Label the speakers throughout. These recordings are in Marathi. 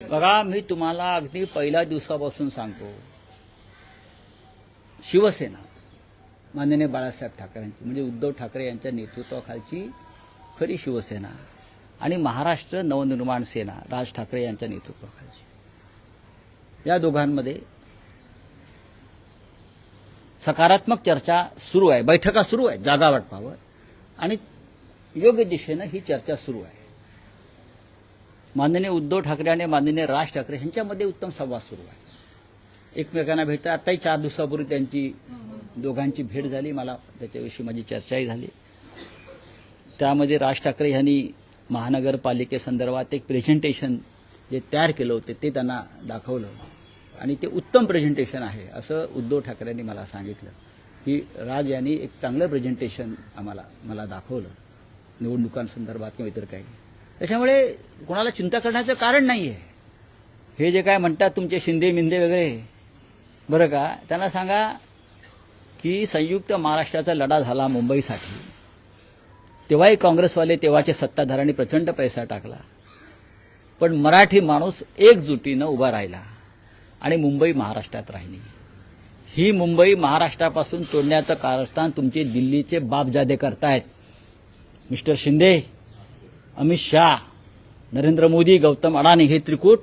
Speaker 1: बघा मी तुम्हाला अगदी पहिल्या दिवसापासून सांगतो. शिवसेना माननीय बाळासाहेब ठाकरेंची म्हणजे उद्धव ठाकरे यांच्या नेतृत्वाखालची खरी शिवसेना आणि महाराष्ट्र नवनिर्माण सेना राज ठाकरे यांच्या नेतृत्वाखालची. या दोघांमध्ये सकारात्मक चर्चा सुरू आहे बैठका सुरू आहे जागा वाटपावर आणि योग्य दिशेनं ही चर्चा सुरू आहे. माननीय उद्धव ठाकरे आणि माननीय राज ठाकरे यांच्यामध्ये उत्तम संवाद सुरू आहे. एकमेकांना भेटतात. आताही चार दिवसापूर्वी त्यांची दोघांची भेट झाली. मला त्याच्याविषयी माझी चर्चाही झाली. त्यामध्ये राज ठाकरे यांनी महानगरपालिकेसंदर्भात एक प्रेझेंटेशन जे तयार केलं होते ते त्यांना दाखवलं. आणि ते उत्तम प्रेझेंटेशन आहे असं उद्धव ठाकरेंनी मला सांगितलं. की राज यांनी एक चांगलं प्रेझेंटेशन आम्हाला मला दाखवलं. निवडणुकांसंदर्भात किंवा इतर काही. त्याच्यामुळे कोणाला चिंता करण्याचं कारण नाही आहे हे जे काय म्हणतात तुमचे शिंदे मिंदे वगैरे बरं का? त्यांना सांगा की संयुक्त महाराष्ट्राचा लढा झाला मुंबईसाठी. तेव्हाही काँग्रेसवाले तेव्हाचे सत्ताधाऱ्यांनी प्रचंड पैसा टाकला. पण मराठी माणूस एकजुटीनं उभा राहिला आणि मुंबई महाराष्ट्रात राहिली. ही मुंबई महाराष्ट्रापासून तोडण्याचं कारस्थान तुमचे दिल्लीचे बापजादे करतायत. मिस्टर शिंदे अमित शहा नरेंद्र मोदी गौतम अडाणी हे त्रिकूट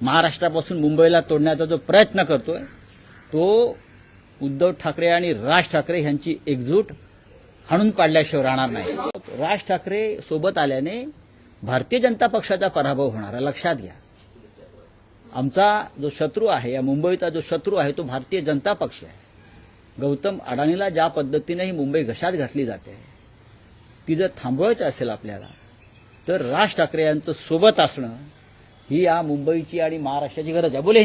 Speaker 1: महाराष्ट्रापासून मुंबईला तोडण्याचा जो प्रयत्न करतोय तो उद्धव ठाकरे आणि राज ठाकरे यांची एकजूट हाणून पाडल्याशिवाय राहणार नाही. राज ठाकरे सोबत आल्याने भारतीय जनता पक्षाचा पराभव होणार आहे. लक्षात घ्या. आमचा जो शत्रू आहे या मुंबईचा जो शत्रू आहे तो भारतीय जनता पक्ष आहे. गौतम अडाणीला ज्या पद्धतीने ही मुंबई घशात घातली जाते ती जर थांबवायचं असेल आपल्याला तर राज ठाकरे यांचं सोबत असणं ही या मुंबईची आणि महाराष्ट्राची गरज आहे. बोले